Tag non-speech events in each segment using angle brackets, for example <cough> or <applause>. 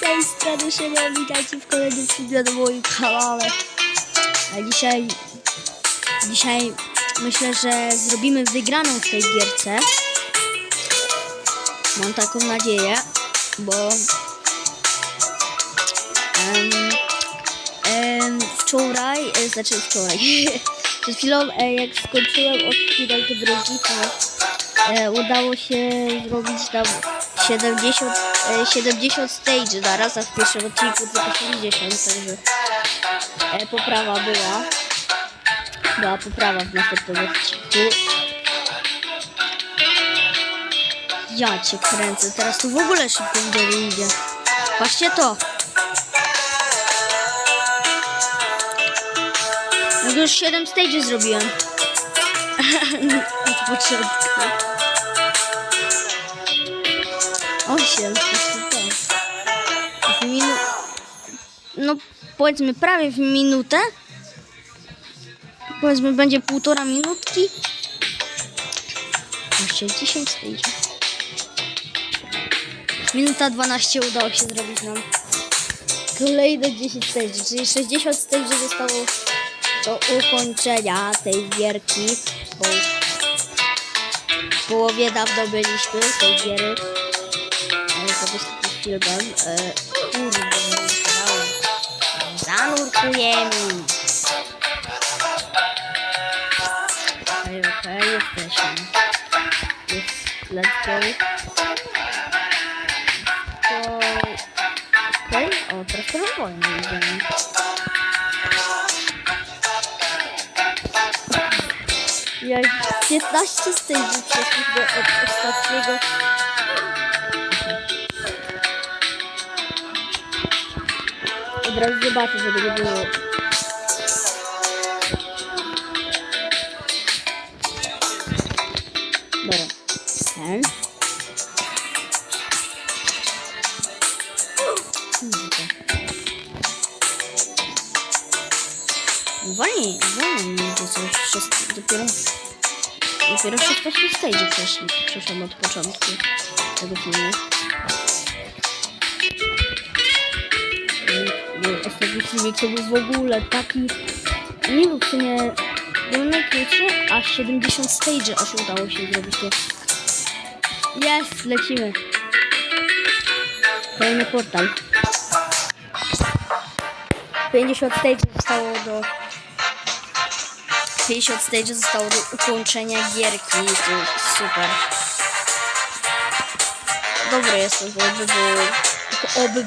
z tej strony się witajcie w kolejnym filmie na moim kanale. A dzisiaj, dzisiaj myślę, że zrobimy wygraną w tej gierce. Mam taką nadzieję, bo em, em, wczoraj, e, znaczy wczoraj, <laughs> przed chwilą e, jak skończyłem odcinek drugi, to e, udało się zrobić tam 70, e, 70 stage na raz, a w pierwszym odcinku tylko 60, także e, poprawa była. Była poprawa w następnym odcinku. Ja cię kręcę, teraz tu w ogóle szybko widzę idzie. Patrzcie to. No już 7 stage zrobiłem. <laughs> Od początku. 8, w minu... No powiedzmy prawie w minutę. Powiedzmy będzie półtora minutki. Jeszcze 10 stage. Minuta 12 udało się zrobić nam. Kolejne 10 stage, czyli 60 stage zostało do ukończenia tej gierki. Bo w połowie dawno byliśmy tej giery. Ale po prostu tym filmem. E, kurde. Zanurkujemy. Okej, okej, jesteśmy. Jest, let's go. To... Okej, o, teraz trochę wolniej idziemy. Jak 15 stage'ów przeszliśmy do od ostatniego. Od razu zobaczę, żeby nie było. Dobra. Ten. Wolniej, wolniej idzie coś. Wszystko, dopiero, dopiero 16 stage przeszli, przeszłam od początku tego filmu. Filmik to był w ogóle taki... Nie był w sumie... Był najkrótszy, a 70 stage aż udało się zrobić to. Jest, lecimy. Kolejny portal. 50 stage zostało do 50 stage zostało do ukończenia gierki. To super. Dobry jestem w oby, bo oby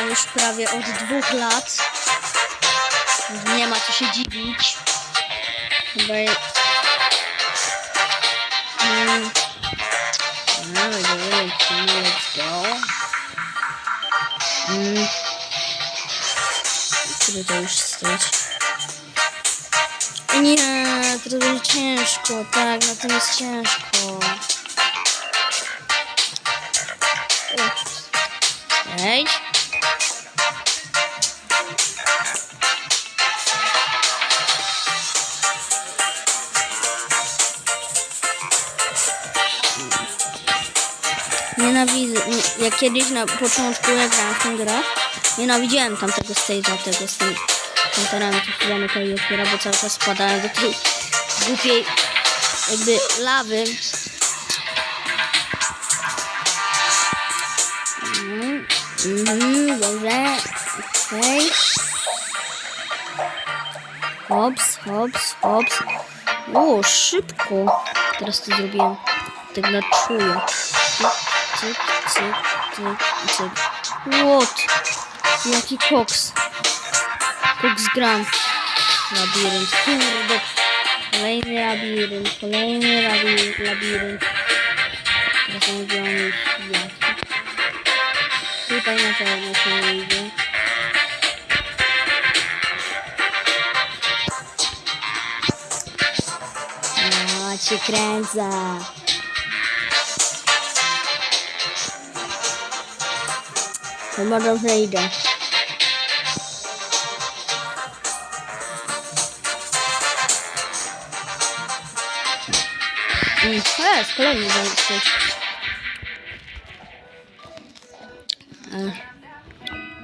gram już prawie od dwóch lat. Nie ma co się dziwić. Chyba. Mm. Let's go. Mm. Który to już stać? Nie, to będzie ciężko, tak, na tym jest ciężko. Ej. Nienawidzę, nie- jak kiedyś na początku jak grałem w tę grę, nienawidziałem tamtego stage'a, tego z tym kontenerami, to się zamykał i otwiera, bo cały czas spadałem do tej głupiej jakby lawy. Mhm, mhm, dobrze, okej. Hops, hops, hops. O, szybko. Teraz to zrobiłem. Tak na czuję. Cyk, cyk, cyk, cyk, cyk. What? Jaki koks. Koks gram. Labirynt. Kurde. Kolejny labirynt. Kolejny labi labirynt. Teraz będziemy mieć jaki. Tutaj na pewno się nie idzie. No, cię kręcę. Chyba dobrze idę. Mm, to jest kolejny zalicznik.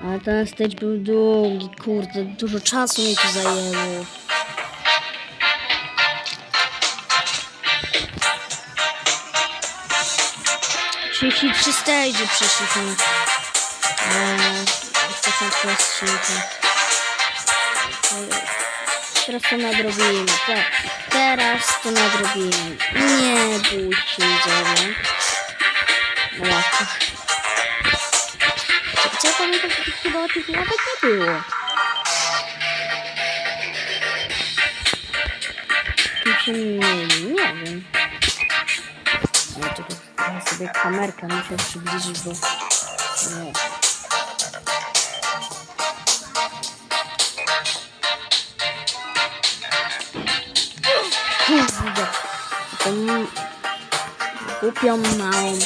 Ale ten stage był długi, kurde, dużo czasu mi to zajęło. Trzydzieści trzy stage przeszliśmy. Od początku odcinka. Teraz to nadrobimy. Te, teraz to nadrobimy. Nie bój się, idziemy. No łatwo. Co pamiętam, chyba tych łapek nie było. Mieli, nie wiem. Czekaj, ja sobie kamerkę muszę przybliżyć, bo... Nie. Tą głupią małą.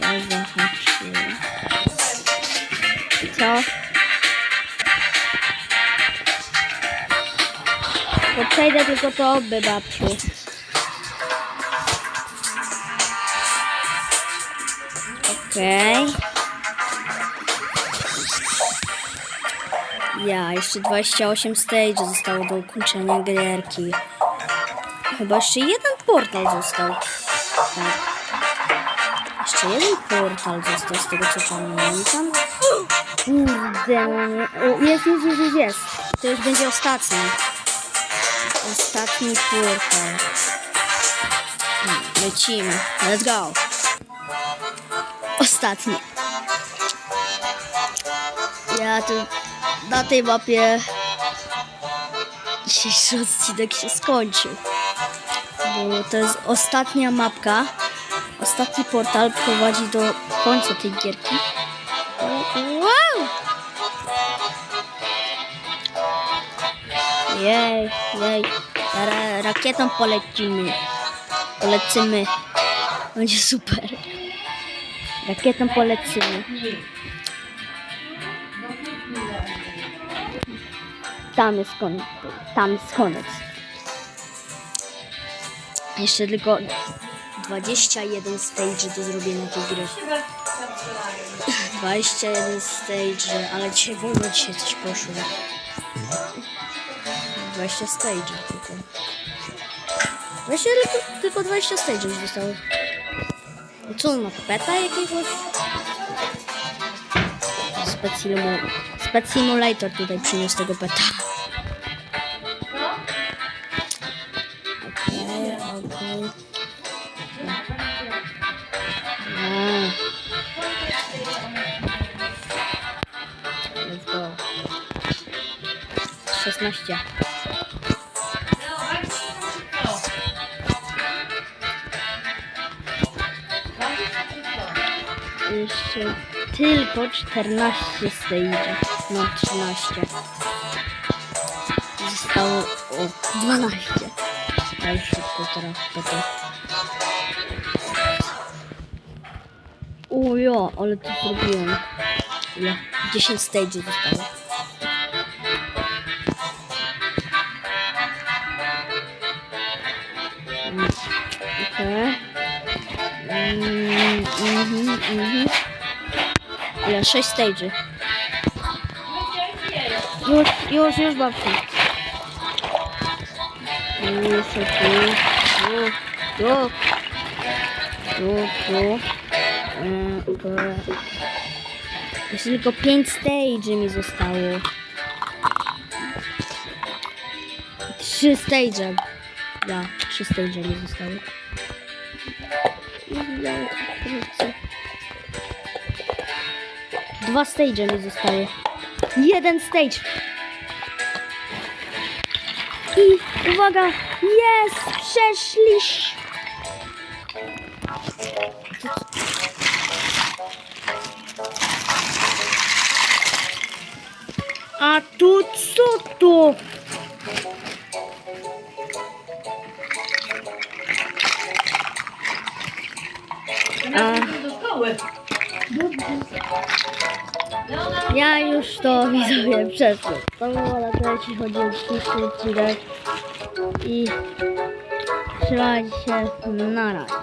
Ja zahaczyłem. Co? To przejdę tylko to oby, babciu. Okej. Ja, jeszcze 28 stage zostało do ukończenia gierki. Chyba jeszcze jeden portal został. Tak. Jeszcze jeden portal został z tego co pamiętam. Kurde, no nie. O, jest, jest, jest, jest, jest. To już będzie ostatni. Ostatni portal. Hmm, Lecimy. Let's go. Ostatni. Ja tu na tej mapie dzisiejszy odcinek się skończył. Bo to jest ostatnia mapka. Ostatni portal prowadzi do końca tej gierki. Wow! Jej, jej. Ra rakietą polecimy. Polecimy. Będzie super. Rakietą polecimy. Tam jest koniec. Tam jest koniec. Jeszcze tylko 21 stage do zrobienia tej gry. <laughs> 21 stage, ale dzisiaj wolno dzisiaj coś poszło. 20 stage tylko. Właśnie tylko, tylko 20 stage już zostało. No Co on ma peta jakiegoś? Spec Simu- Spec Simulator tutaj przyniósł tego peta. 16. Jeszcze tylko 14 stage. No 13. Zostało o 12. Ale szybko teraz potem. O ja, ale to zrobiłem. Ile? 10 stage zostało. Mm, mhm. Ile? 6 stage. Już, już, już babci. Już, tu, tu, tu, tu, tu. Mm, Jeszcze tylko 5 stage mi zostało. 3 stage. Ja, 3 stage mi zostały. Dwa stage mi zostały. Jeden stage. I uwaga, jest! Przeszliś! A tu co to? Ja już to widzowie przeszłem. To było na tyle, jeśli chodzi o dzisiejszy odcinek. I trzymajcie się na razie.